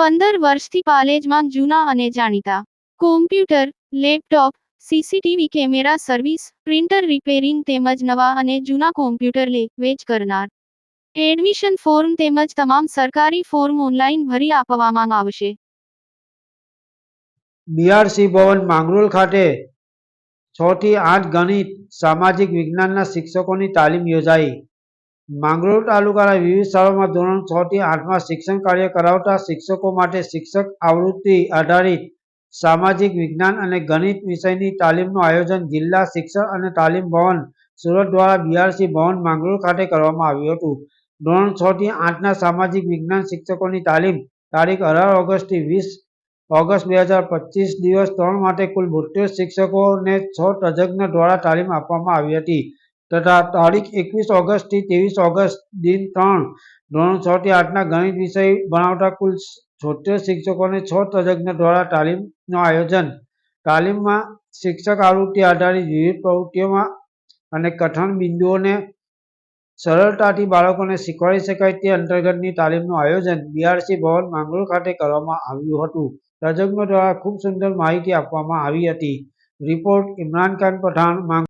પંદર વર્ષથી પાલેજમાં જૂના અને જાણીતા. Computer laptop CCTV camera service printer repairing તેમજ નવા અને જૂના કોમ્પ્યુટર લે, વેચ કરનાર. એડમિશન ફોર્મ તેમજ તમામ સરકારી ફોર્મ ઓનલાઈન ભરી આપવામાં આવશે. બીઆરસી ભવન માંગરોલ ખાતે છ થી આઠ ગણિત, સામાજિક વિજ્ઞાનના શિક્ષકોની તાલીમ યોજાઈ. માંગરોળ તાલુકાના વિવિધ શાળાઓમાં ધોરણ છ થી આઠમાં શિક્ષણ કાર્ય કરાવતા શિક્ષકો માટે શિક્ષક આવૃત્તિ આધારિત સામાજિક વિજ્ઞાન અને ગણિત વિષયની તાલીમનું આયોજન જિલ્લા શિક્ષણ અને તાલીમ ભવન સુરત દ્વારા બીઆરસી ભવન માંગરોળ ખાતે કરવામાં આવ્યું હતું. ધોરણ છ થી આઠના સામાજિક વિજ્ઞાન શિક્ષકોની તાલીમ તારીખ અઢાર ઓગસ્ટથી વીસ ઓગસ્ટ બે હજાર પચીસ દિવસ ત્રણ માટે કુલ બોતેર શિક્ષકોને છ તજજ્ઞ દ્વારા તાલીમ આપવામાં આવી હતી. તથા તારીખ એકવીસ ઓગસ્ટથી ત્રેવીસ ઓગસ્ટ દિન ત્રણ, ધોરણ છ થી આઠના ગણિત વિષય ભણાવતા કુલ છોતેર શિક્ષકોને છ તજજ્ઞ દ્વારા તાલીમનું આયોજન. તાલીમમાં શિક્ષક આવૃત્તિ આધારિત વિવિધ પ્રવૃત્તિઓમાં અને કઠણ બિંદુઓને સરળતાથી બાળકોને શીખવાડી શકાય તે અંતર્ગતની તાલીમનું આયોજન બીઆરસી ભવન માંગરોળ ખાતે કરવામાં આવ્યું હતું. તજજ્ઞો દ્વારા ખૂબ સુંદર માહિતી આપવામાં આવી હતી. રિપોર્ટ ઇમરાન ખાન પઠાણ